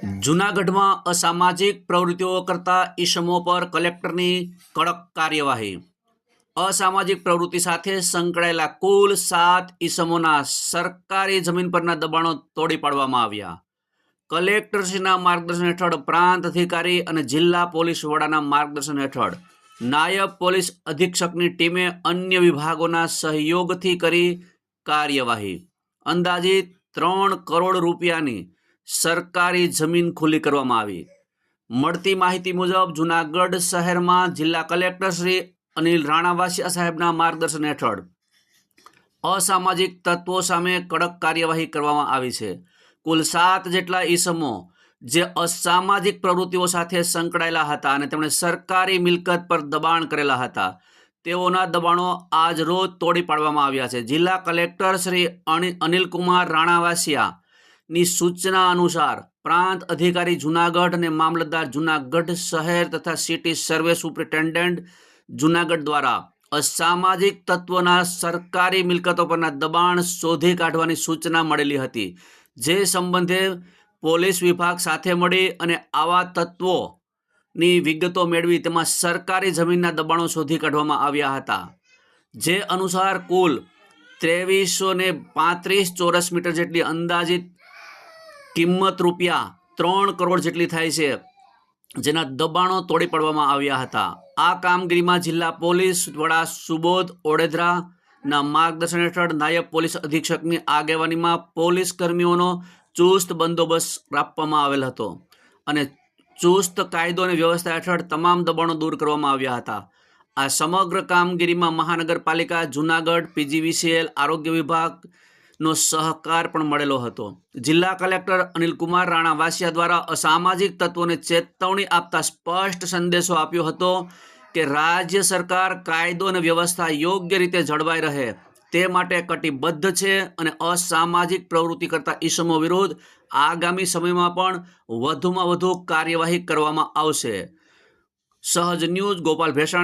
જૂનાગઢમાં અસામાજિક પ્રવૃત્તિઓ કરતા ઈસમો પર કલેક્ટરની કડક કાર્યવાહી. અસામાજિક પ્રવૃત્તિ સાથે સંકળાયેલા કુલ સાત ઈસમોના સરકારી જમીન પરના દબાણો તોડી પાડવામાં આવ્યા. કલેક્ટરશ્રીના માર્ગદર્શન હેઠળ પ્રાંત અધિકારી અને જિલ્લા પોલીસ વડાના માર્ગદર્શન હેઠળ નાયબ પોલીસ અધિક્ષકની ટીમે અન્ય વિભાગોના સહયોગથી કરી કાર્યવાહી. અંદાજિત ત્રણ કરોડ રૂપિયાની સરકારી જમીન ખુલ્લી કરવામાં આવી. મળતી માહિતી મુજબ, જૂનાગઢ શહેરમાં જિલ્લા કલેક્ટર શ્રી અનિલ રાણાવાસિયા સાહેબના માર્ગદર્શન હેઠળ અસામાજિક તત્વો સામે કડક કાર્યવાહી કરવામાં આવી છે. કુલ સાત જેટલા ઈસમો જે અસામાજિક પ્રવૃત્તિઓ સાથે સંકળાયેલા હતા અને તેમણે સરકારી મિલકત પર દબાણ કરેલા હતા, તેઓના દબાણો આજ રોજ તોડી પાડવામાં આવ્યા છે. જિલ્લા કલેક્ટર શ્રી અનિ- અનિલકુમાર રાણાવાસિયા ની સૂચના અનુસાર પ્રાંત અધિકારી જુનાગઢ અને મામલતદાર જુનાગઢ શહેર તથા સિટી સર્વે સુપ્રિન્ટેન્ડન્ટ જુનાગઢ દ્વારા અસામાજિક તત્વોના સરકારી મિલકતો પરના દબાણ શોધી કાઢવાની સૂચના મળેલી હતી, જે સંબંધે પોલીસ વિભાગ સાથે મળી અને આવા તત્વોની વિગતો મેળવી તેમાં સરકારી જમીનના દબાણો શોધી કાઢવામાં આવ્યા હતા, જે અનુસાર કુલ ત્રેવીસો પાંત્રીસ ચોરસ મીટર જેટલી અંદાજિત કિંમત રૂપિયા ત્રણ કરોડ જેટલી થાય છે. જેના દબાણો તોડી પાડવામાં આવ્યા હતા. આ કામગીરીમાં જિલ્લા પોલીસ વડા સુબોધ ઓડેદરાના માર્ગદર્શન હેઠળ નાયબ પોલીસ અધિક્ષકની આગેવાનીમાં પોલીસ કર્મીઓનો ચુસ્ત બંદોબસ્ત રાખવામાં આવેલ હતો અને ચુસ્ત કાયદો અને વ્યવસ્થા હેઠળ તમામ દબાણો દૂર કરવામાં આવ્યા હતા. આ સમગ્ર કામગીરીમાં મહાનગરપાલિકા જુનાગઢ, પીજીવીસીએલ, આરોગ્ય વિભાગ નો સહકાર પણ મળેલો હતો. જિલ્લા કલેક્ટર અનિલ કુમાર રાણા વાસિયા દ્વારા અસામાજિક તત્વોને ચેતવણી આપતા સ્પષ્ટ સંદેશો આપ્યો હતો કે રાજ્ય સરકાર કાયદો અને વ્યવસ્થા યોગ્ય રીતે જળવાઈ રહે. તે માટે કટિબદ્ધ છે અને અસામાજિક પ્રવૃત્તિ કરતા ઈસમો વિરુદ્ધ આગામી સમયમાં પણ વધુમાં વધુ કાર્યવાહી કરવામાં આવશે. સહજ ન્યૂઝ ગોપાલ ભેસાણી